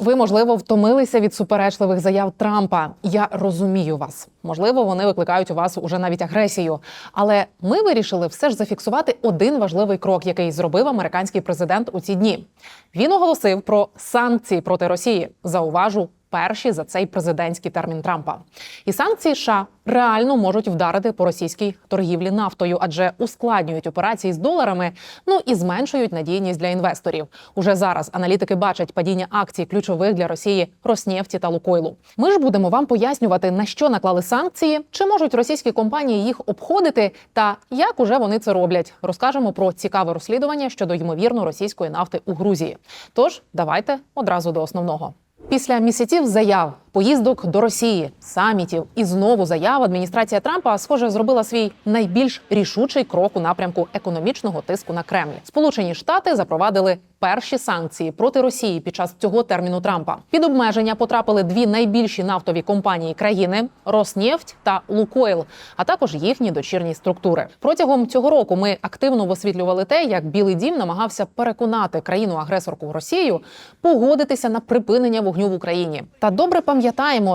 Ви можливо втомилися від суперечливих заяв Трампа. Я розумію вас. Можливо, вони викликають у вас уже навіть агресію. Але ми вирішили все ж зафіксувати один важливий крок, який зробив американський президент у ці дні. Він оголосив про санкції проти Росії. Зауважу. Перші за цей президентський термін Трампа і санкції США реально можуть вдарити по російській торгівлі нафтою, адже ускладнюють операції з доларами, ну і зменшують надійність для інвесторів. Уже зараз аналітики бачать падіння акцій ключових для Росії Роснефті та Лукойлу. Ми ж будемо вам пояснювати на що наклали санкції, чи можуть російські компанії їх обходити, та як уже вони це роблять. Розкажемо про цікаве розслідування щодо ймовірно російської нафти у Грузії. Тож давайте одразу до основного. Після місяців заяв, поїздок до Росії, самітів і знову заяв адміністрація Трампа, схоже, зробила свій найбільш рішучий крок у напрямку економічного тиску на Кремль. Сполучені Штати запровадили перші санкції проти Росії під час цього терміну Трампа. Під обмеження потрапили дві найбільші нафтові компанії країни Роснефть та Лукойл, а також їхні дочірні структури. Протягом цього року ми активно висвітлювали те, як Білий Дім намагався переконати країну-агресорку Росію погодитися на припинення вогню в Україні. Та добре пам'ятаємо,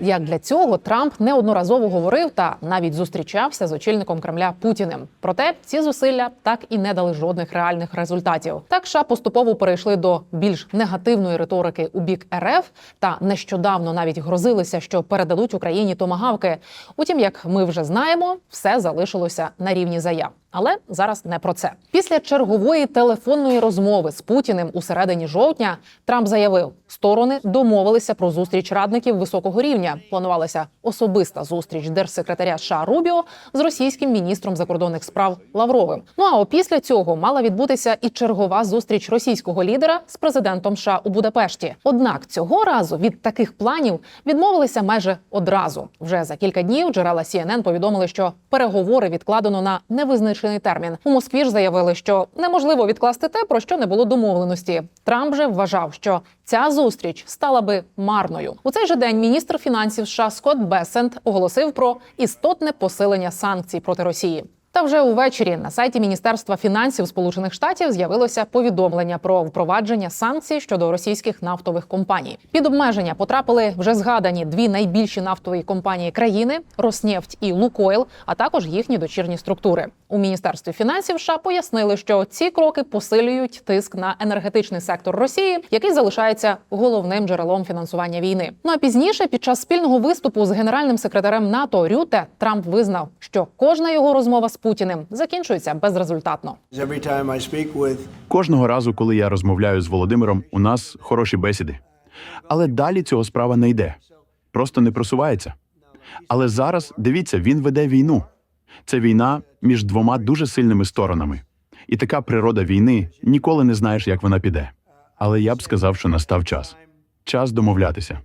як для цього Трамп неодноразово говорив та навіть зустрічався з очільником Кремля Путіним. Проте ці зусилля так і не дали жодних реальних результатів. Так США поступово перейшли до більш негативної риторики у бік РФ та нещодавно навіть грозилися, що передадуть Україні томагавки. Утім, як ми вже знаємо, все залишилося на рівні заяв. Але зараз не про це. Після чергової телефонної розмови з Путіним у середині жовтня Трамп заявив, сторони домовилися про зустріч радників високого рівня. Планувалася особиста зустріч держсекретаря США Рубіо з російським міністром закордонних справ Лавровим. Ну а опісля цього мала відбутися і чергова зустріч російського лідера з президентом США у Будапешті. Однак цього разу від таких планів відмовилися майже одразу. Вже за кілька днів джерела CNN повідомили, що переговори відкладено на невизначений термін. У Москві ж заявили, що неможливо відкласти те, про що не було домовленості. Трамп же вважав, що ця зустріч стала би марною. У цей же день міністр фінансів США Скотт Бесент оголосив про істотне посилення санкцій проти Росії. Та вже увечері на сайті Міністерства фінансів Сполучених Штатів з'явилося повідомлення про впровадження санкцій щодо російських нафтових компаній. Під обмеження потрапили вже згадані дві найбільші нафтові компанії країни Роснефть і Лукойл, а також їхні дочірні структури. У міністерстві фінансів США пояснили, що ці кроки посилюють тиск на енергетичний сектор Росії, який залишається головним джерелом фінансування війни. Ну а пізніше, під час спільного виступу з генеральним секретарем НАТО Рюте, Трамп визнав, що кожна його розмова з Путіним закінчується безрезультатно. Кожного разу, коли я розмовляю з Володимиром, у нас хороші бесіди. Але далі цього справа не йде. Просто не просувається. Але зараз дивіться, він веде війну. Це війна між двома дуже сильними сторонами. І така природа війни ніколи не знаєш, як вона піде. Але я б сказав, що настав час. Час домовлятися.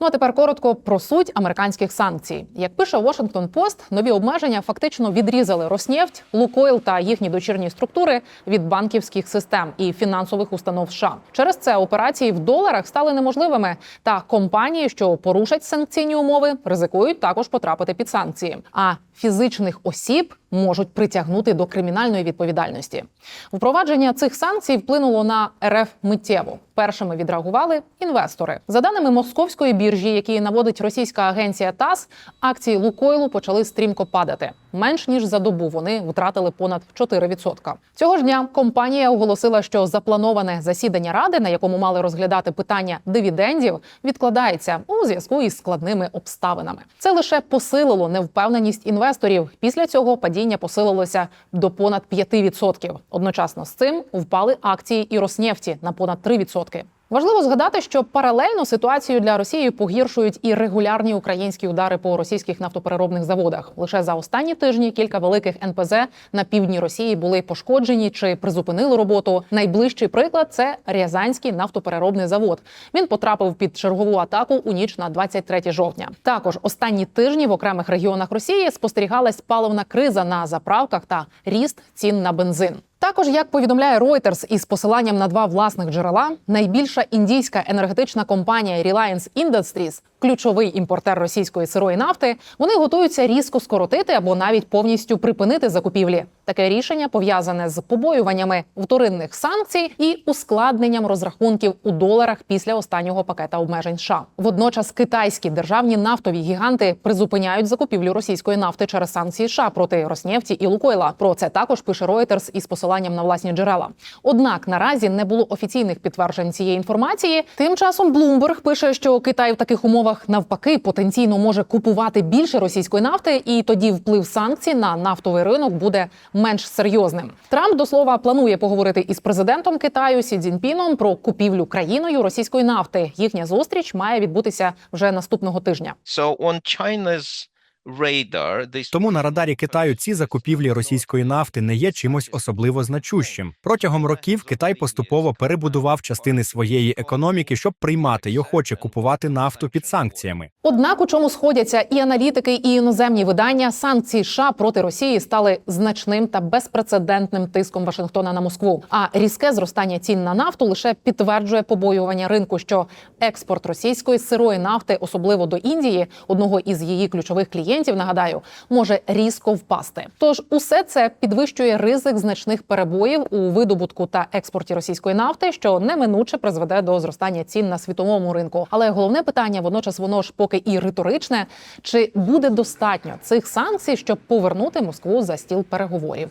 Ну а тепер коротко про суть американських санкцій. Як пише Washington Post, нові обмеження фактично відрізали Роснефть, Лукойл та їхні дочірні структури від банківських систем і фінансових установ США. Через це операції в доларах стали неможливими. Та компанії, що порушать санкційні умови, ризикують також потрапити під санкції. А фізичних осіб можуть притягнути до кримінальної відповідальності. Впровадження цих санкцій вплинуло на РФ миттєво. Першими відреагували інвестори. За даними московської біржі, які наводить російська агенція ТАСС, акції Лукойлу почали стрімко падати. Менш ніж за добу вони втратили понад 4%. Цього ж дня компанія оголосила, що заплановане засідання ради, на якому мали розглядати питання дивідендів, відкладається у зв'язку із складними обставинами. Це лише посилило невпевненість інвесторів. Після цього падіння посилилося до понад 5%. Одночасно з цим впали акції і Роснефті на понад 3%. Важливо згадати, що паралельно ситуацію для Росії погіршують і регулярні українські удари по російських нафтопереробних заводах. Лише за останні тижні кілька великих НПЗ на півдні Росії були пошкоджені чи призупинили роботу. Найближчий приклад це Рязанський нафтопереробний завод. Він потрапив під чергову атаку у ніч на 23 жовтня. Також останні тижні в окремих регіонах Росії спостерігалась паливна криза на заправках та ріст цін на бензин. Також, як повідомляє Reuters із посиланням на два власних джерела, найбільша індійська енергетична компанія Reliance Industries, ключовий імпортер російської сирої нафти, вони готуються різко скоротити або навіть повністю припинити закупівлі. Таке рішення пов'язане з побоюваннями вторинних санкцій і ускладненням розрахунків у доларах після останнього пакета обмежень. США. водночас китайські державні нафтові гіганти призупиняють закупівлю російської нафти через санкції США проти Роснефті і Лукойла. Про це також пише Reuters із посиланням на власні джерела. Однак наразі не було офіційних підтверджень цієї інформації. Тим часом Bloomberg пише, що Китай в таких умовах навпаки потенційно може купувати більше російської нафти, і тоді вплив санкцій на нафтовий ринок буде менш серйозним. Трамп до слова планує поговорити із президентом Китаю Сі Цзіньпіном про купівлю країною російської нафти. Їхня зустріч має відбутися вже наступного тижня. So on China's Тому на радарі Китаю ці закупівлі російської нафти не є чимось особливо значущим. Протягом років Китай поступово перебудував частини своєї економіки, щоб приймати й охоче купувати нафту під санкціями. Однак, у чому сходяться і аналітики, і іноземні видання, санкції США проти Росії стали значним та безпрецедентним тиском Вашингтона на Москву. А різке зростання цін на нафту лише підтверджує побоювання ринку, що експорт російської сирої нафти, особливо до Індії, одного із її ключових клієнтів, нагадаю, може різко впасти. Тож усе це підвищує ризик значних перебоїв у видобутку та експорті російської нафти, що неминуче призведе до зростання цін на світовому ринку. Але головне питання, водночас, воно ж поки і риторичне: чи буде достатньо цих санкцій, щоб повернути Москву за стіл переговорів?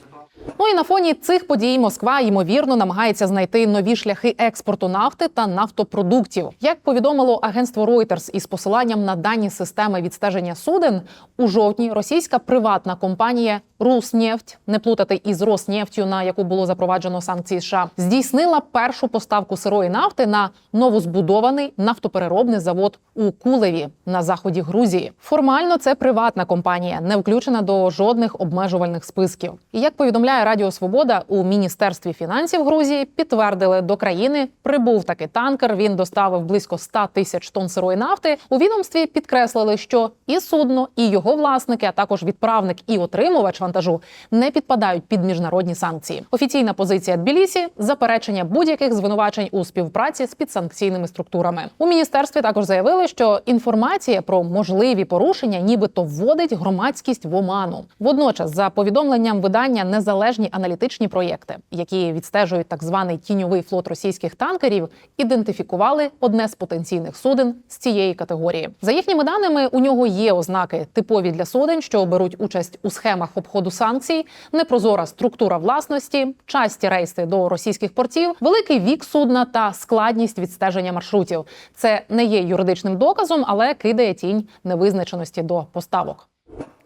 Ну і на фоні цих подій Москва ймовірно намагається знайти нові шляхи експорту нафти та нафтопродуктів. Як повідомило агентство Reuters із посиланням на дані системи відстеження суден, у жовтні російська приватна компанія Руснефть, не плутати із Роснефтю, на яку було запроваджено санкції США, здійснила першу поставку сирої нафти на новозбудований нафтопереробний завод у Кулеві на заході Грузії. Формально це приватна компанія, не включена до жодних обмежувальних списків. І як повідомляє Радіо Свобода, у міністерстві фінансів Грузії підтвердили, до країни прибув таки танкер. Він доставив близько 100 тисяч тонн сирої нафти. У відомстві підкреслили, що і судно, і його власники, а також відправник і отримувач вантажу не підпадають під міжнародні санкції. Офіційна позиція Тбілісі – заперечення будь-яких звинувачень у співпраці з підсанкційними структурами. У міністерстві також заявили, що інформація про можливі порушення, нібито вводить громадськість в оману. Водночас, за повідомленням видання незалежні аналітичні проєкти, які відстежують так званий тіньовий флот російських танкерів, ідентифікували одне з потенційних суден з цієї категорії. За їхніми даними, у нього є ознаки типові для суден, що беруть участь у схемах обходу санкцій, непрозора структура власності, часті рейси до російських портів, великий вік судна та складність відстеження маршрутів. Це не є юридичним доказом, але кидає тінь невизначеності до поставок.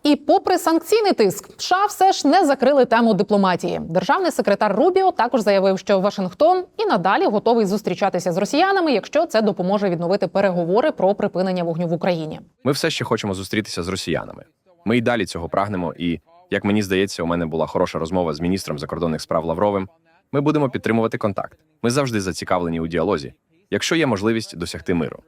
І попри санкційний тиск, США все ж не закрили тему дипломатії. Державний секретар Рубіо також заявив, що Вашингтон і надалі готовий зустрічатися з росіянами, якщо це допоможе відновити переговори про припинення вогню в Україні. Ми все ще хочемо зустрітися з росіянами. Ми й далі цього прагнемо. І як мені здається, у мене була хороша розмова з міністром закордонних справ Лавровим. Ми будемо підтримувати контакт. Ми завжди зацікавлені у діалозі, якщо є можливість досягти миру.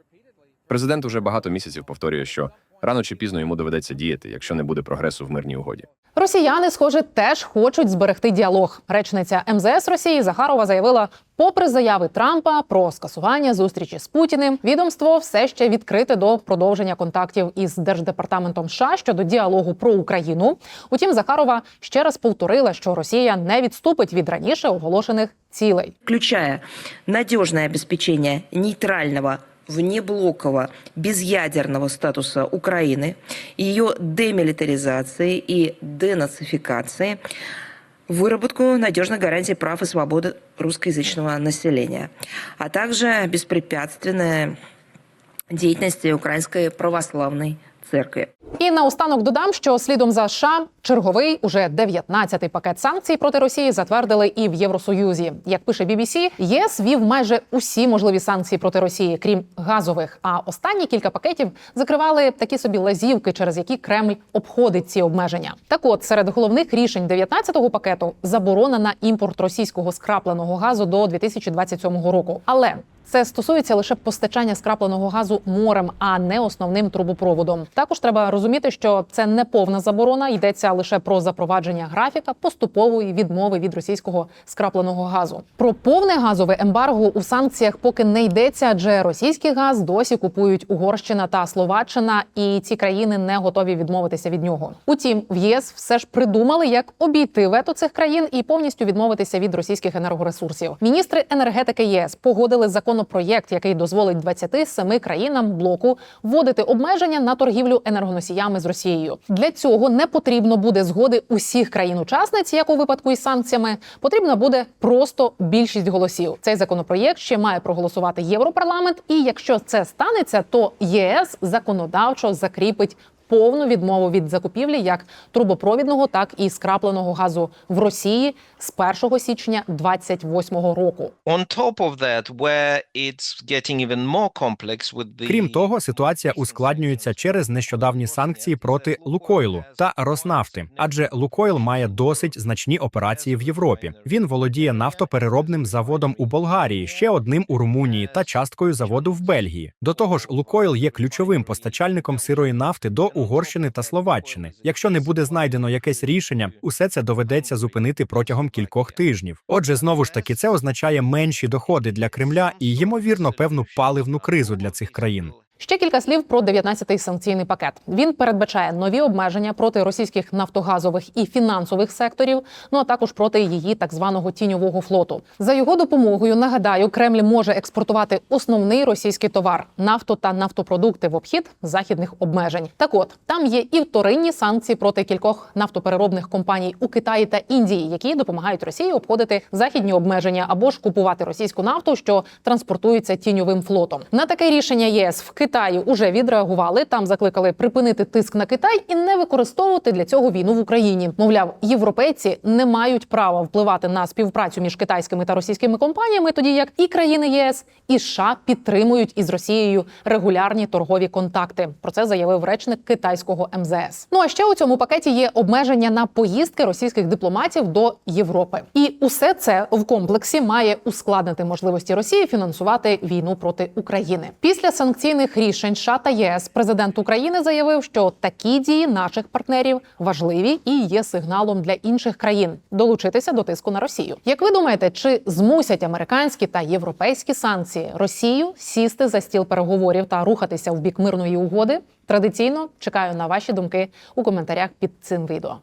Президент уже багато місяців повторює, що рано чи пізно йому доведеться діяти, якщо не буде прогресу в мирній угоді. Росіяни, схоже, теж хочуть зберегти діалог. Речниця МЗС Росії Захарова заявила, попри заяви Трампа про скасування зустрічі з Путіним, відомство все ще відкрите до продовження контактів із держдепартаментом США щодо діалогу про Україну. Утім, Захарова ще раз повторила, що Росія не відступить від раніше оголошених цілей. включая надежное обеспечение нейтрального внеблокового безъядерного статуса Украины, ее демилитаризации и денацификации, выработку надежных гарантий прав и свободы русскоязычного населения, а также беспрепятственная деятельность Украинской православной церкви. І наостанок додам, що слідом за США черговий уже 19-й пакет санкцій проти Росії затвердили і в Євросоюзі. Як пише BBC, ЄС вів майже усі можливі санкції проти Росії, крім газових. А останні кілька пакетів закривали такі собі лазівки, через які Кремль обходить ці обмеження. Так, от серед головних рішень 19-го пакету заборона на імпорт російського скрапленого газу до 2027 року. Але Це стосується лише постачання скрапленого газу морем, а не основним трубопроводом. Також треба розуміти, що це не повна заборона, йдеться лише про запровадження графіка поступової відмови від російського скрапленого газу. Про повне газове ембарго у санкціях поки не йдеться, адже російський газ досі купують Угорщина та Словаччина, і ці країни не готові відмовитися від нього. Утім, в єС все ж придумали, як обійти вето цих країн і повністю відмовитися від російських енергоресурсів. Міністри енергетики ЄС погодили законопроєкт, який дозволить 27 країнам блоку вводити обмеження на торгівлю енергоносіями з Росією. Для цього не потрібно буде згоди усіх країн-учасниць, як у випадку із санкціями. Потрібна буде просто більшість голосів. Цей законопроєкт ще має проголосувати Європарламент, і якщо це станеться, то єС законодавчо закріпить. Повну відмову від закупівлі як трубопровідного, так і скрапленого газу в Росії з 1 січня 28 року. On top of that, where it's getting even more complex with the Крім того, ситуація ускладнюється через нещодавні санкції проти Лукойлу та Роснафти, адже Лукойл має досить значні операції в Європі. Він володіє нафтопереробним заводом у Болгарії, ще одним у Румунії та часткою заводу в Бельгії. До того ж, Лукойл є ключовим постачальником сирої нафти до Угорщини та Словаччини. Якщо не буде знайдено якесь рішення, усе це доведеться зупинити протягом кількох тижнів. Отже, знову ж таки, це означає менші доходи для Кремля і ймовірно певну паливну кризу для цих країн. Ще кілька слів про 19-й санкційний пакет. Він передбачає нові обмеження проти російських нафтогазових і фінансових секторів, ну а також проти її так званого тіньового флоту. За його допомогою нагадаю, Кремль може експортувати основний російський товар нафту та нафтопродукти в обхід західних обмежень. Так от там є і вторинні санкції проти кількох нафтопереробних компаній у Китаї та Індії, які допомагають Росії обходити західні обмеження або ж купувати російську нафту, що транспортується тіньовим флотом. На таке рішення ЄС в Китаї уже відреагували. Там закликали припинити тиск на Китай і не використовувати для цього війну в Україні. Мовляв, європейці не мають права впливати на співпрацю між китайськими та російськими компаніями, тоді як і країни ЄС і США підтримують із Росією регулярні торгові контакти. Про це заявив речник китайського МЗС. Ну а ще у цьому пакеті є обмеження на поїздки російських дипломатів до Європи, і усе це в комплексі має ускладнити можливості Росії фінансувати війну проти України. Після санкційних рішень США та ЄС президент України заявив, що такі дії наших партнерів важливі і є сигналом для інших країн долучитися до тиску на Росію. Як ви думаєте, чи змусять американські та європейські санкції Росію сісти за стіл переговорів та рухатися в бік мирної угоди? Традиційно чекаю на ваші думки у коментарях під цим відео.